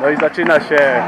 No i zaczyna się.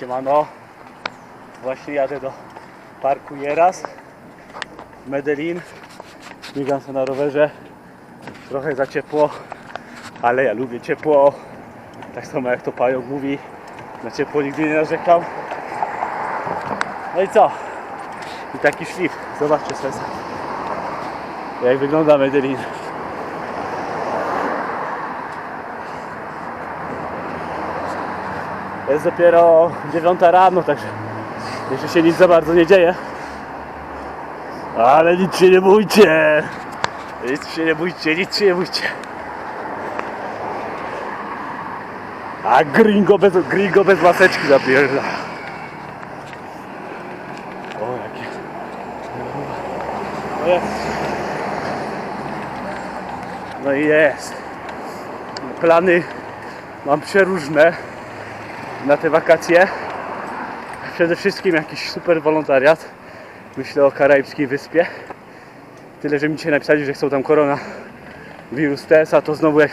Siemano. Właśnie jadę do parku Jeras Medellin. Biegam sobie na rowerze. Trochę za ciepło, ale ja lubię ciepło. Tak samo jak to pająk mówi. Na ciepło nigdy nie narzekał. No i co? I taki szlif. Zobaczcie sobie. Jak wygląda Medellin. Jest dopiero 9 rano, także jeszcze się nic za bardzo nie dzieje. Ale nic się nie bójcie! Nic się nie bójcie, nic się nie bójcie. A gringo bez, gringo bez maseczki zapierda. O, jakie... No jest. No jest. Plany mam przeróżne na te wakacje. Przede wszystkim jakiś super wolontariat. Myślę o karaibskiej wyspie. Tyle, że mi dzisiaj napisali, że chcą tam korona wirus a to znowu jak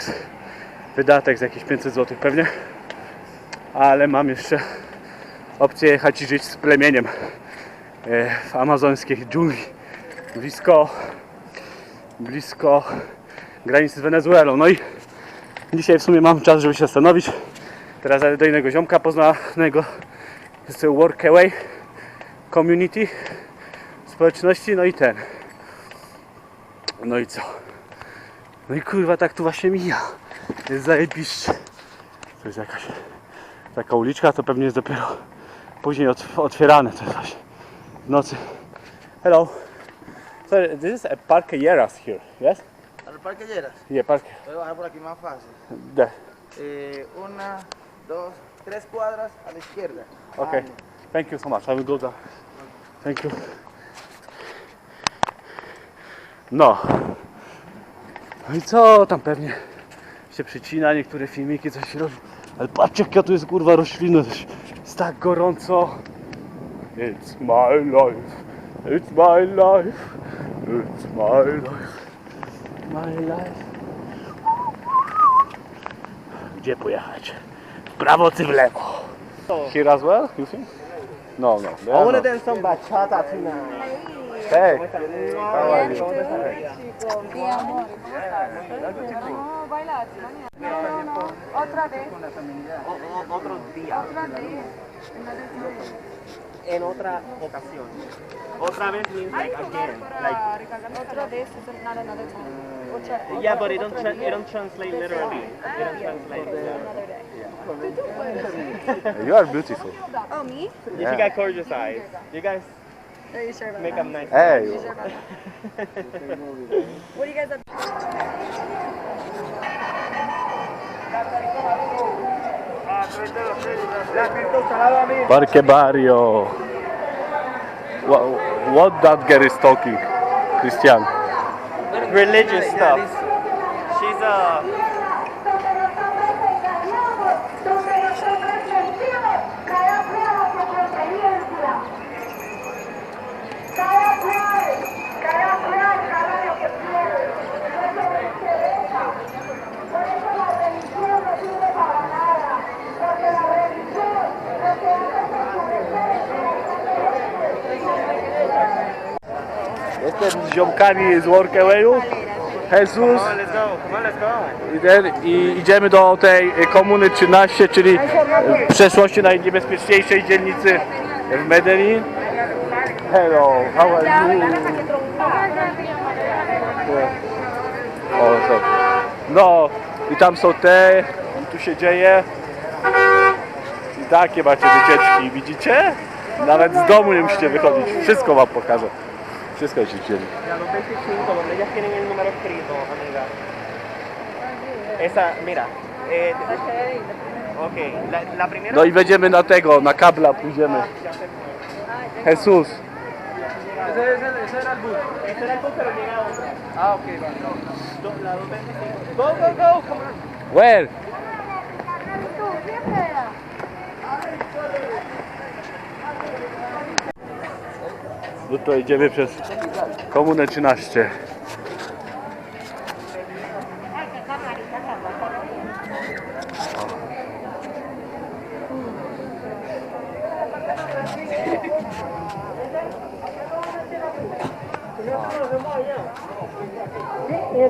wydatek z jakieś 500 zł pewnie. Ale mam jeszcze opcję jechać i żyć z plemieniem e, w amazońskiej dżungli. Blisko, blisko granicy z Wenezuelą. No i dzisiaj w sumie mam czas, żeby się zastanowić. Teraz jadę do innego ziomka poznanego z Workaway Community społeczności, no i ten. No i co? No i kurwa tak tu właśnie mija. Jest zajebiście. To jest jakaś taka uliczka, to pewnie jest dopiero później otw- otwierane. To właśnie w nocy. Hello. Sorry, this is a Parque Lleras here, yes? Al Parque Lleras. Yeah, Parque. Voy a bajar por aquí más fácil. There. Eh, una, dos, tres cuadras a la izquierda. Okay. Thank you so much. I will go down. Thank you. No. No i co tam pewnie się przycina, niektóre filmiki coś robi. Ale patrzcie jaka tu jest kurwa roślinność. Jest tak gorąco. It's my life. It's my life. It's my life. My life. Gdzie pojechać? W prawo czy w lewo? Here as well, you think? No, no. I want to dance some bachata tonight. Hey, how are you? Mi amor. No, bailar. No, no. Otra vez. otro día, Otra vez. en otra ocasión. Otra vez means like again. Like Otra vez is not another time. Yeah, but it don't tra- it don't translate literally. It don't translate. another. You are beautiful. Oh, me? Yeah. She got gorgeous eyes. You guys Are you sure about make that? them nice. Hey. Are you sure about that? what do you guys have? Parque Barrio. What, what that girl is talking, Christian? Religious stuff. She's a. Jestem z ziomkami z Workawayu. Jesus i, ten, i idziemy do tej komuny 13, czyli w przeszłości najniebezpieczniejszej dzielnicy w Medellin. Hello, how are you? No i tam są te, i tu się dzieje. I takie macie wycieczki, widzicie? Nawet z domu nie musicie wychodzić. Wszystko wam pokażę. Się dzieje. La 225, donde ellas tienen el número escrito, amiga. Esa, mira. Eh, ok, la, la primera. No i będziemy na tego, na kabla pójdziemy. Jesus. Ese, ese, ese era el bus. Ese era el bus, pero llega Ah, ok, vale. La 225. Go, go, go, come on. Where? No to idziemy przez komunę 13. Y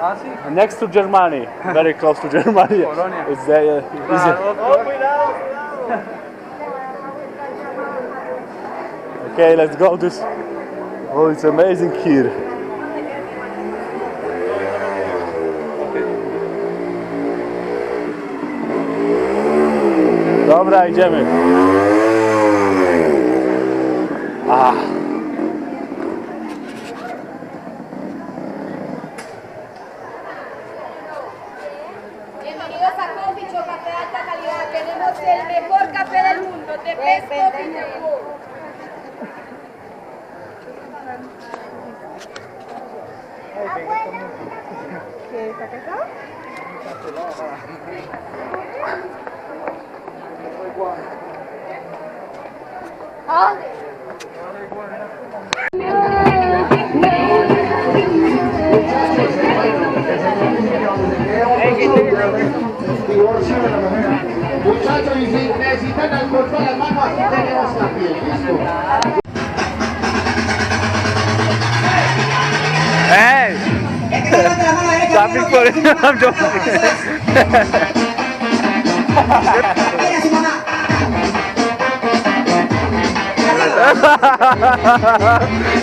Next to Germany, very close to Germany. Polonia. It's there. uh, cuidado, cuidado. Okay, let's go this. Oh, it's amazing here. Dobra, idziemy. Ah. ¿Qué está casado? Muchachos, y si necesitan alcohol las manos, aquí tenemos también, ¿listo? আপনি করে Ha ha ha ha ha!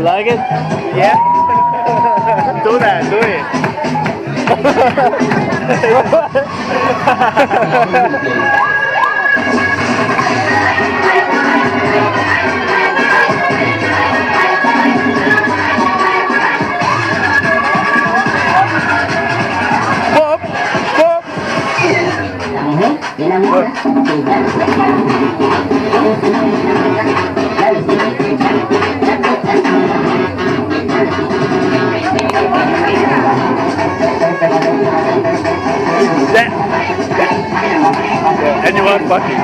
You like it? Yeah. do that, do it. Pop, pop. Mm-hmm. that. And you fucking.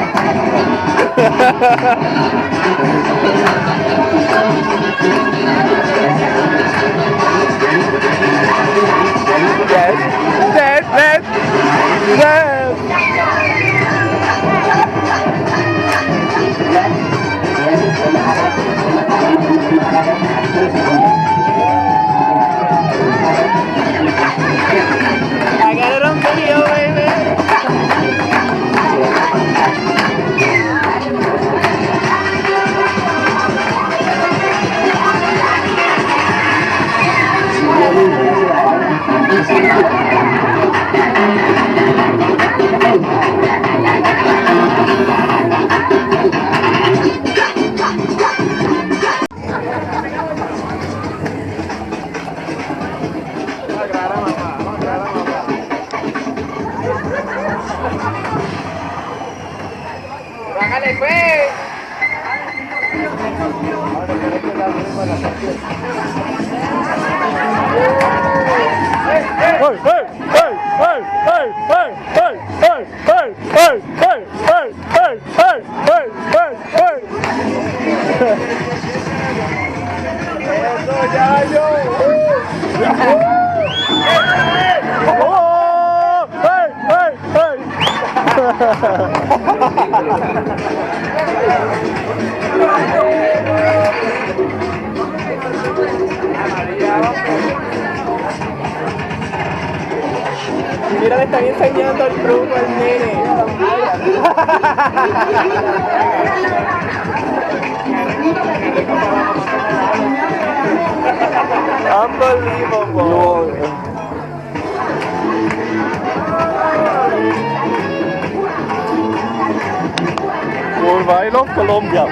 Hey, hey, Eso, ya yo. Mira, le están enseñando el truco al nene. Unbelievable. Wohlweil of Colombia.